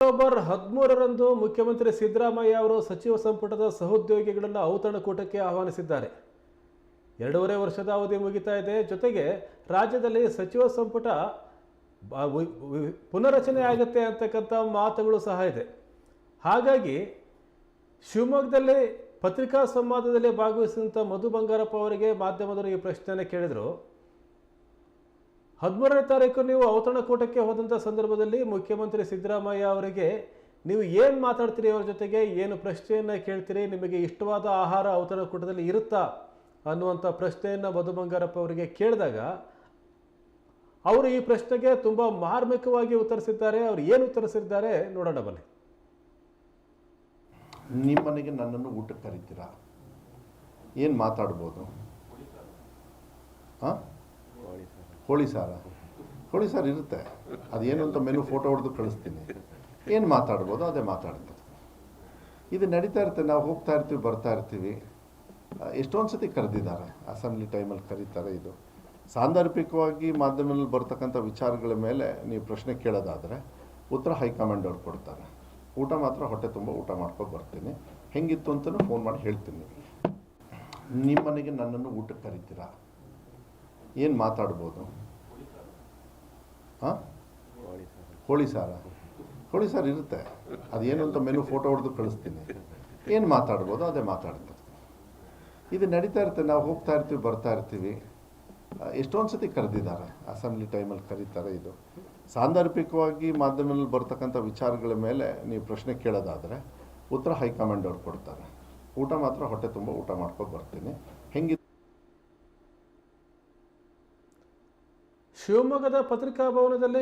October ಹದಿಮೂರರಂದು ಮುಖ್ಯಮಂತ್ರಿ ಸಿದ್ದರಾಮಯ್ಯ ಅವರು ಸಚಿವ ಸಂಪುಟದ ಸಹೋದ್ಯೋಗಿಗಳನ್ನು ಔತಣಕೂಟಕ್ಕೆ ಆಹ್ವಾನಿಸಿದ್ದಾರೆ. ಎರಡೂವರೆ ವರ್ಷದ ಅವಧಿ ಮುಗಿತಾ ಇದೆ. ಜೊತೆಗೆ ರಾಜ್ಯದಲ್ಲಿ ಸಚಿವ ಸಂಪುಟ ಪುನರಚನೆ ಆಗುತ್ತೆ ಅಂತಕ್ಕಂಥ ಮಾತುಗಳು ಸಹ ಇದೆ. ಹಾಗಾಗಿ ಶಿವಮೊಗ್ಗದಲ್ಲಿ ಪತ್ರಿಕಾ ಸಂವಾದದಲ್ಲಿ ಭಾಗವಹಿಸಿದಂಥ ಮಧು ಬಂಗಾರಪ್ಪ ಅವರಿಗೆ ಮಾಧ್ಯಮದವರು ಈ ಪ್ರಶ್ನೆಯನ್ನು ಕೇಳಿದರು. ಹದಿಮೂರನೇ ತಾರೀಕು ನೀವು ಔತಣಕೂಟಕ್ಕೆ ಹೋದಂಥ ಸಂದರ್ಭದಲ್ಲಿ ಮುಖ್ಯಮಂತ್ರಿ ಸಿದ್ದರಾಮಯ್ಯ ಅವರಿಗೆ ನೀವು ಏನು ಮಾತಾಡ್ತೀರಿ ಅವ್ರ ಜೊತೆಗೆ, ಏನು ಪ್ರಶ್ನೆಯನ್ನು ಕೇಳ್ತೀರಿ, ನಿಮಗೆ ಇಷ್ಟವಾದ ಆಹಾರ ಔತಣಕೂಟದಲ್ಲಿ ಇರುತ್ತಾ ಅನ್ನುವಂಥ ಪ್ರಶ್ನೆಯನ್ನು ಮಧು ಬಂಗಾರಪ್ಪ ಅವರಿಗೆ ಕೇಳಿದಾಗ ಅವರು ಈ ಪ್ರಶ್ನೆಗೆ ತುಂಬ ಮಾರ್ಮಿಕವಾಗಿ ಉತ್ತರಿಸಿದ್ದಾರೆ. ಅವರು ಏನು ಉತ್ತರಿಸಿದ್ದಾರೆ ನೋಡೋಣ ಬನ್ನಿ. ನಿಮ್ಮನೆಗೆ ನನ್ನನ್ನು ಊಟಕ್ಕೆ ಕರಿತೀರಾ? ಏನು ಮಾತಾಡ್ಬೋದು? ಹಾಂ? ಹೋಳಿ ಸಾರ. ಹೋಳಿ ಸಾರು ಇರುತ್ತೆ. ಅದೇನು ಅಂತ ಮೆನು ಫೋಟೋ ಹೊಡೆದು ಕಳಿಸ್ತೀನಿ. ಏನು ಮಾತಾಡ್ಬೋದು ಅದೇ ಮಾತಾಡ್ತೀನಿ ಇದು ನಡೀತಾ ಇರುತ್ತೆ. ನಾವು ಹೋಗ್ತಾ ಇರ್ತೀವಿ, ಬರ್ತಾ ಇರ್ತೀವಿ. ಎಷ್ಟೊಂದು ಸತಿ ಕರೆದಿದ್ದಾರೆ? ಅಸೆಂಬ್ಲಿ ಟೈಮಲ್ಲಿ ಕರೀತಾರೆ ಇದು. ಸಾಂದರ್ಭಿಕವಾಗಿ ಮಾಧ್ಯಮದಲ್ಲಿ ಬರ್ತಕ್ಕಂಥ ವಿಚಾರಗಳ ಮೇಲೆ ನೀವು ಪ್ರಶ್ನೆ ಕೇಳೋದಾದರೆ, ಉತ್ತರ ಹೈಕಮಾಂಡ್ ಅವ್ರು ಕೊಡ್ತಾರೆ. ಊಟ ಮಾತ್ರ ಹೊಟ್ಟೆ ತುಂಬ ಊಟ ಮಾಡ್ಕೊಂಡು ಬರ್ತೀನಿ. ಹೆಂಗಿತ್ತು ಅಂತಲೂ ಫೋನ್ ಮಾಡಿ ಹೇಳ್ತೀನಿ. ನಿಮ್ಮನೆಗೆ ನನ್ನನ್ನು ಊಟಕ್ಕೆ ಕರಿತೀರಾ? ಏನು ಮಾತಾಡ್ಬೋದು? ಹಾಂ? ಹೋಳಿ ಸಾರ. ಹೋಳಿ ಸಾರು ಇರುತ್ತೆ. ಅದೇನು ಅಂತ ಮೆನು ಫೋಟೋ ಹೊಡೆದು ಕಳಿಸ್ತೀನಿ. ಏನು ಮಾತಾಡ್ಬೋದು ಅದೇ ಮಾತಾಡ್ತೀನಿ ಇದು ನಡೀತಾ ಇರುತ್ತೆ. ನಾವು ಹೋಗ್ತಾ ಇರ್ತೀವಿ, ಬರ್ತಾ ಇರ್ತೀವಿ. ಎಷ್ಟೊಂದು ಸತಿ ಕರೆದಿದ್ದಾರೆ? ಅಸೆಂಬ್ಲಿ ಟೈಮಲ್ಲಿ ಕರೀತಾರೆ ಇದು. ಸಾಂದರ್ಭಿಕವಾಗಿ ಮಾಧ್ಯಮದಲ್ಲಿ ಬರ್ತಕ್ಕಂಥ ವಿಚಾರಗಳ ಮೇಲೆ ನೀವು ಪ್ರಶ್ನೆ ಕೇಳೋದಾದರೆ, ಉತ್ತರ ಹೈಕಮಾಂಡ್ ಅವ್ರು ಕೊಡ್ತಾರೆ. ಊಟ ಮಾತ್ರ ಹೊಟ್ಟೆ ತುಂಬ ಊಟ ಮಾಡ್ಕೊಂಡು ಬರ್ತೀನಿ. ಹೆಂಗಿತ್ತು ಶಿವಮೊಗ್ಗದ ಪತ್ರಿಕಾ ಭವನದಲ್ಲಿ